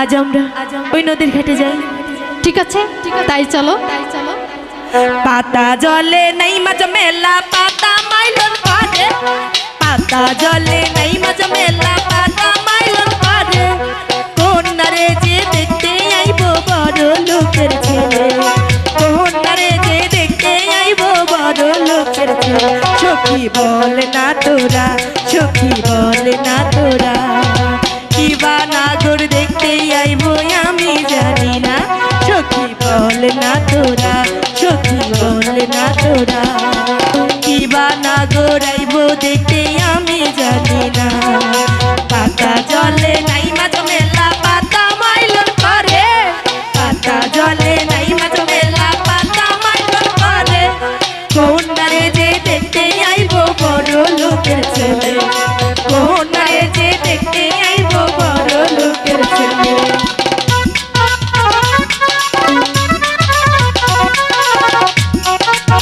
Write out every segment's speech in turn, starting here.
আজ আমরা ওই নদীর ঘাটে যাই। ঠিক আছে? তাই চলো। তাই চলো পাতা জলে নাই মাছ মেলা, পাতা মাইলন পারে পাতা জলে নাই মাছ মেলা, পাতা মাইলন পারে কোনারে যে দেখতে আইবো বড় লোকের ছেলে। কোনারে যে দেখতে আইবো বড় লোকের ছেলে। সখী বল না তোরা, সখী বল না তোরা। দেখতে আইবো আমি জানি না। সখী বল না তোরা, সখী বল না তোরা। কিবা নাগর আইবো দেখতে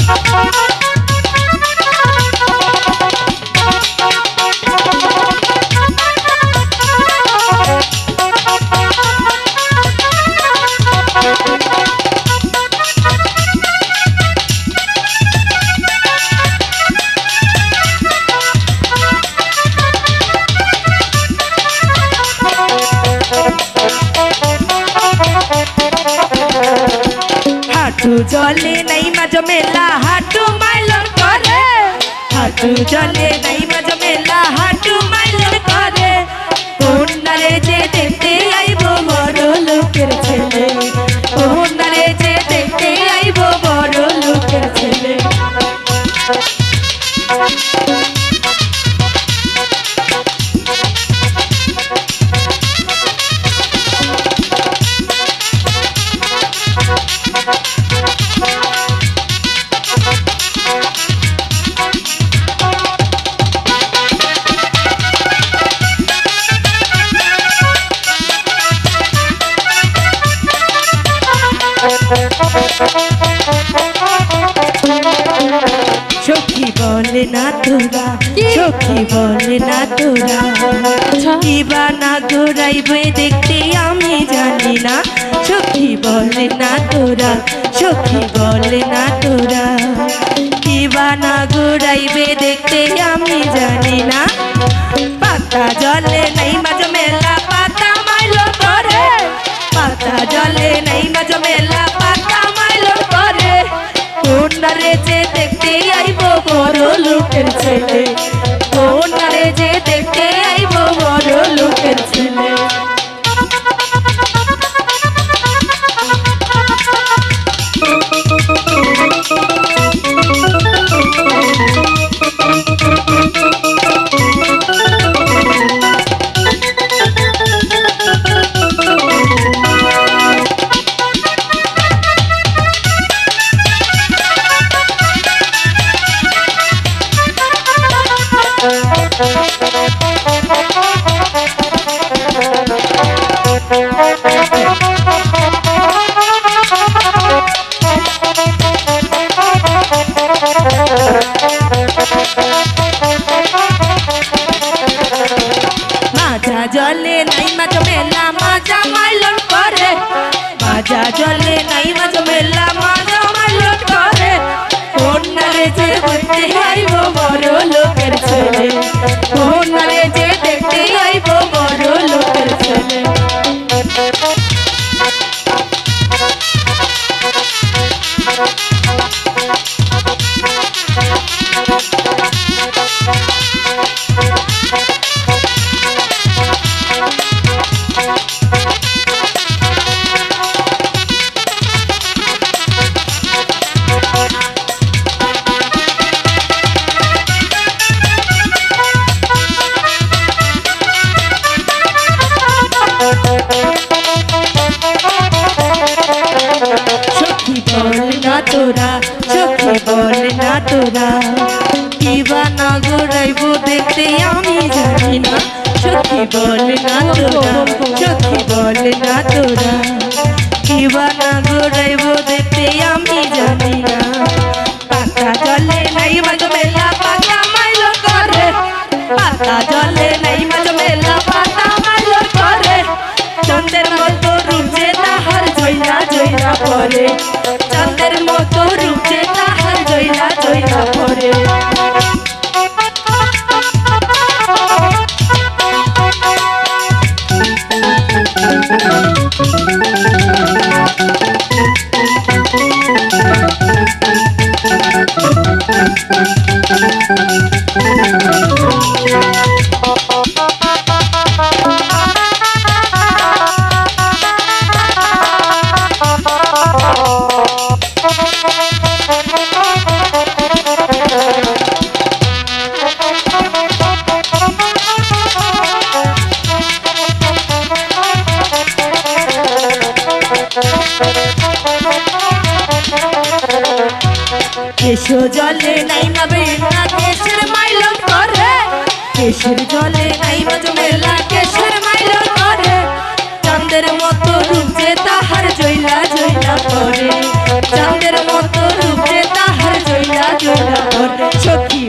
হাঁটু জলে নাই মাঝ মেলা হাটু মাইলন করে। হাটু জলে নাই মাঝ বলে না তোরা সখী বলে না তোরা। কিবা না ঘোরাইবে দেখতে আমি জানি না। সখী বলে না তোরা সখী বলে না তোরা। কিবা না ঘোরাইবে দেখতে আমি জানি না। পাতা জলে নাই মাঝ মেলা, পাতা মাইলো করে পাতা জলে নাই মাঝ মেলা কোনারে যে দেখতে আইব বড় লোকের ছেলে। কোনারে যে দেখতে আইব বড় লোকের ছেলে। জলে নাই মাঝ মেলা মাজা মাইলন করে। মাজা জলে নাই মাঝ মেলা মাজা মাইলন করে। কোনারে যে দেখতে হাইব বড় লোকের ছেলে কোনারে তোরা চোখে বল না তোরা কিবা না ঘুরাইব দেখতে আমি জানি না। চোখে বল না তোরা চোখে বল না তোরা কিবা না ঘুরাইব দেখতে পরে। চাঁদের মতো রূপে তাহার জয়লা জয়লা পরে। কেশো জলে নাই মাবে না, কেশের মাইলন করে। কেশের জলে নাই মাঝ মেলা কেশের মাইলন করে। মতো রূপে তাহার জইলা জইলা করে। চাঁদের মতো রূপে তাহার জইলা জইলা করে। সখী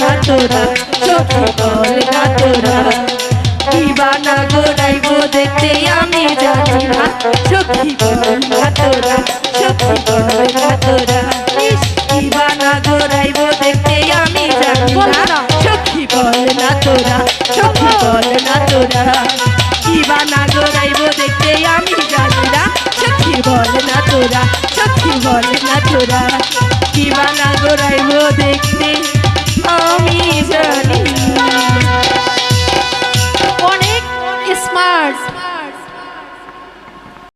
না তোরা, সখী বল না তোরা। গোড়াইব দেখতে আমি জানি না। সখী না তোরা, সখী না তোরা। সখী বল না তোরা দিবানা গোড়াইব দেখতে? আমি জানি। অনেক স্মার্ট